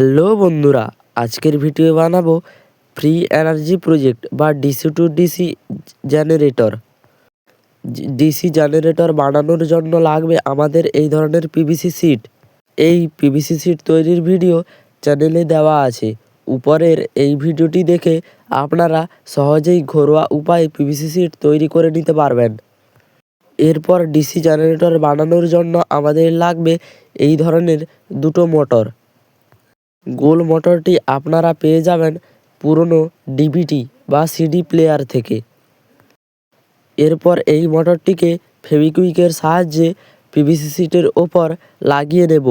Hello বন্ধুরা, আজকের video বানাবো ফ্রি এনার্জি প্রজেক্ট বা DC to DC generator DC generator বানানোর জন্য লাগবে আমাদের এই ধরনের পিভিসি সিট এই পিভিসি সিট তৈরির ভিডিও চ্যানেলে দেওয়া আছে। উপরের এই ভিডিওটি দেখে আপনারা সহজেই ঘরোয়া উপায়ে পিভিসি সিট তৈরি করে নিতে পারবেন। এরপর ডিসি জেনারেটর বানানোর জন্য আমাদের লাগবে এই ধরনের দুটো মোটর গোল মোটরটি আপনারা পেয়ে যাবেন পুরনো ডিভিডি বা সিডি প্লেয়ার থেকে। এরপর এই মোটরটিকে ফেভিকুইকের সাহায্যে পিভিসি সিটের ওপর লাগিয়ে নেব।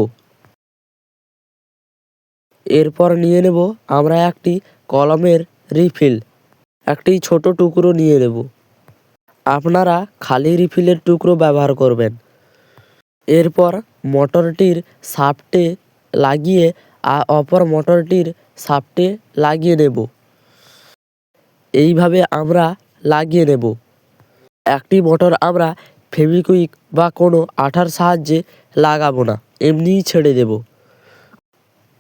এরপর নিয়ে নেব আমরা একটি কলমের রিফিল। একটি ছোট টুকরো নিয়ে নেব। আপনারা খালি রিফিলের টুকরো ব্যবহার করবেন। এরপর মোটরটির সাপটে লাগিয়ে অপর মোটরটির শাফটে লাগিয়ে নেব এইভাবে আমরা লাগিয়ে নেব একটি মোটর আমরা ফেভিকুইক বা কোনো আঠার সাহায্যে লাগাবো না, এমনিই ছেড়ে দেব।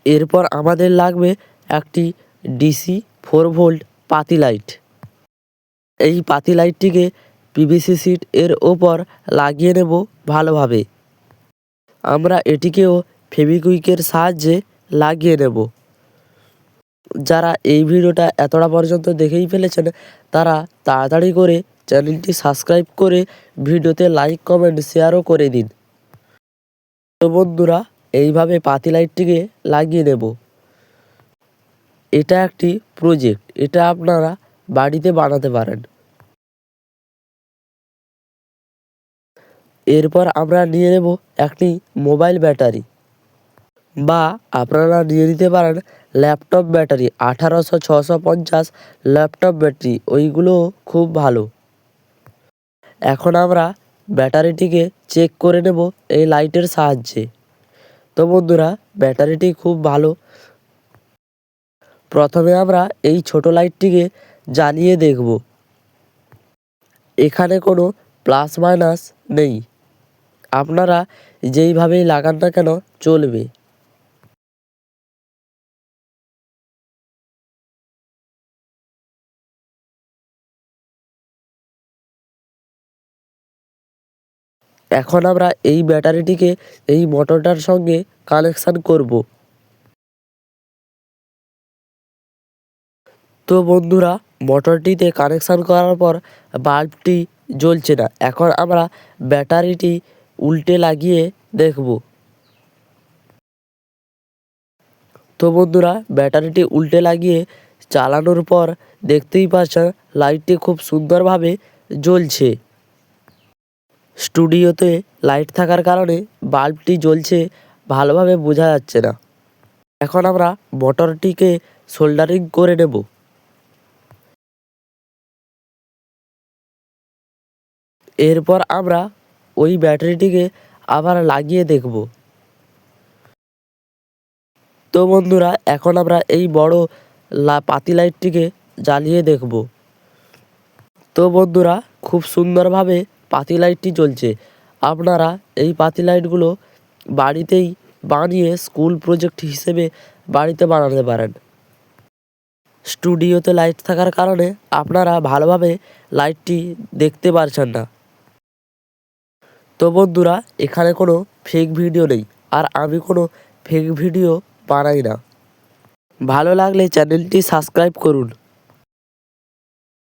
এরপর আমাদের লাগবে একটি ডিসি ফোর ভোল্ট পাতি লাইট। এই পাতি লাইটটিকে পিভিসি সিট এর ওপর লাগিয়ে নেব ভালোভাবে। আমরা এটিকেও ফেভিকুইকের সাহায্যে লাগিয়ে নেব যারা এই ভিডিওটা এতটা পর্যন্ত দেখেই ফেলেছেন, তারা তাড়াতাড়ি করে চ্যানেলটি সাবস্ক্রাইব করে ভিডিওতে লাইক কমেন্ট শেয়ারও করে দিন। তো বন্ধুরা, এইভাবে পাতি লাইটটিকে লাগিয়ে নেব এটা একটি প্রজেক্ট এটা আপনারা বাড়িতে বানাতে পারেন। এরপর আমরা নিয়ে নেব একটি মোবাইল ব্যাটারি বা আপনারা নিয়ে নিতে পারেন ল্যাপটপ ব্যাটারি আঠারোশো ছশো পঞ্চাশ ল্যাপটপ ব্যাটারি, ওইগুলো খুব ভালো। এখন আমরা ব্যাটারিটিকে চেক করে নেব এই লাইটের সাহায্যে। তো বন্ধুরা, ব্যাটারিটি খুব ভালো। প্রথমে আমরা এই ছোট লাইটটিকে জ্বালিয়ে দেখব। এখানে কোনো প্লাস মাইনাস নেই। আপনারা যেইভাবেই লাগান না কেন, চলবে। এখন আমরা এই ব্যাটারিটিকে এই মোটরটার সঙ্গে কানেকশান করব। তো বন্ধুরা, মোটরটিতে কানেকশান করার পর বাল্বটি জ্বলছে না। এখন আমরা ব্যাটারিটি উল্টে লাগিয়ে দেখব। তো বন্ধুরা, ব্যাটারিটি উল্টে লাগিয়ে চালানোর পর দেখতেই পাচ্ছেন, লাইটটি খুব সুন্দরভাবে জ্বলছে। স্টুডিওতে লাইট থাকার কারণে বাল্বটি জ্বলছে ভালোভাবে বোঝা যাচ্ছে না। এখন আমরা মোটরটিকে সোল্ডারিং করে নেব। এরপর আমরা ওই ব্যাটারিটিকে আবার লাগিয়ে দেখব। তো বন্ধুরা, এখন আমরা এই বড় লা পাতি লাইটটিকে জ্বালিয়ে দেখব। তো বন্ধুরা, খুব সুন্দরভাবে পাতি লাইটটি জ্বলছে। আপনারা এই পাতি লাইটগুলো বাড়িতেই বানিয়ে স্কুল প্রজেক্ট হিসেবে বাড়িতে বানাতে পারেন। স্টুডিওতে লাইট থাকার কারণে আপনারা ভালোভাবে লাইটটি দেখতে পারছেন না। তো বন্ধুরা, এখানে কোনো ফেক ভিডিও নেই, আর আমি কোনো ফেক ভিডিও বানাই না। ভালো লাগলে চ্যানেলটি সাবস্ক্রাইব করুন।